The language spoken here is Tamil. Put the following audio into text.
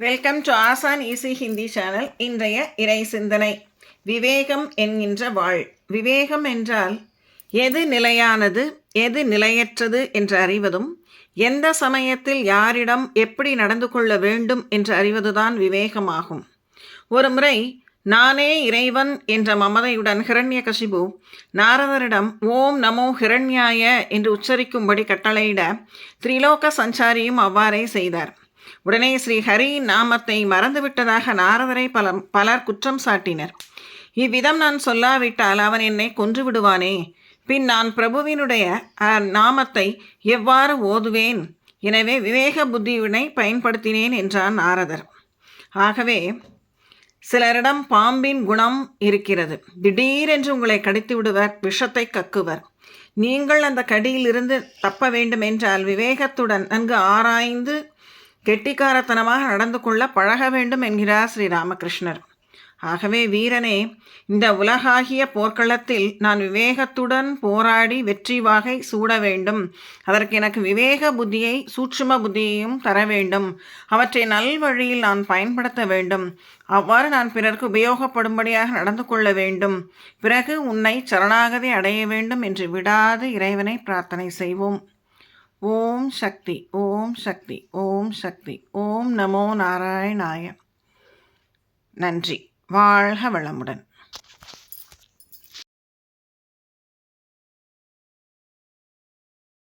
Welcome to Aasaan easy Hindi channel இன்றைய இறை சிந்தனை. விவேகம் என்கின்ற வாழ். விவேகம் என்றால் எது நிலையானது எது நிலையற்றது என்று அறிவதும் எந்த சமயத்தில் யாரிடம் எப்படி நடந்து கொள்ள வேண்டும் என்று அறிவதுதான் விவேகமாகும். ஒரு முறை நானே இறைவன் என்ற மமதையுடன் ஹிரண்ய கசிபு நாரதரிடம் ஓம் நமோ ஹிரண்யாய என்று உச்சரிக்கும்படி கட்டளையிட திரிலோக சஞ்சாரியும் அவ்வாறே செய்தார். உடனே ஸ்ரீ நாமத்தை மறந்துவிட்டதாக நாரதரை பல பலர் குற்றம் சாட்டினர். இவ்விதம் நான் சொல்லாவிட்டால் அவன் என்னை கொன்று விடுவானே. பின் நான் பிரபுவினுடைய நாமத்தை எவ்வாறு ஓதுவேன்? எனவே விவேக புத்தியினை பயன்படுத்தினேன் என்றான் நாரதர். ஆகவே சிலரிடம் பாம்பின் குணம் இருக்கிறது. திடீரென்று உங்களை கடித்து விடுவர் விஷத்தை கக்குவர். நீங்கள் அந்த கடியிலிருந்து தப்ப வேண்டுமென்றால் விவேகத்துடன் நன்கு ஆராய்ந்து கெட்டிக்காரத்தனமாக நடந்து கொள்ள பழக வேண்டும் என்கிறார் ஸ்ரீ ராமகிருஷ்ணர். ஆகவே வீரனே இந்த உலகாகிய போர்க்களத்தில் நான் விவேகத்துடன் போராடி வெற்றி வாகை சூட வேண்டும். அதற்கு எனக்கு விவேக புத்தியை சூட்சும புத்தியையும் தர வேண்டும். அவற்றை நல்வழியில் நான் பயன்படுத்த வேண்டும். அவ்வாறு நான் பிறர்க்கு உபயோகப்படும்படியாக நடந்து கொள்ள வேண்டும். பிறகு உன்னை சரணாகதி அடைய வேண்டும் என்று விடாது இறைவனை பிரார்த்தனை செய்வோம். ஓம் சக்தி ஓம் சக்தி ஓம் சக்தி ஓம் நமோ நாராயணாய. நன்றி. வாழ்க வளமுடன்.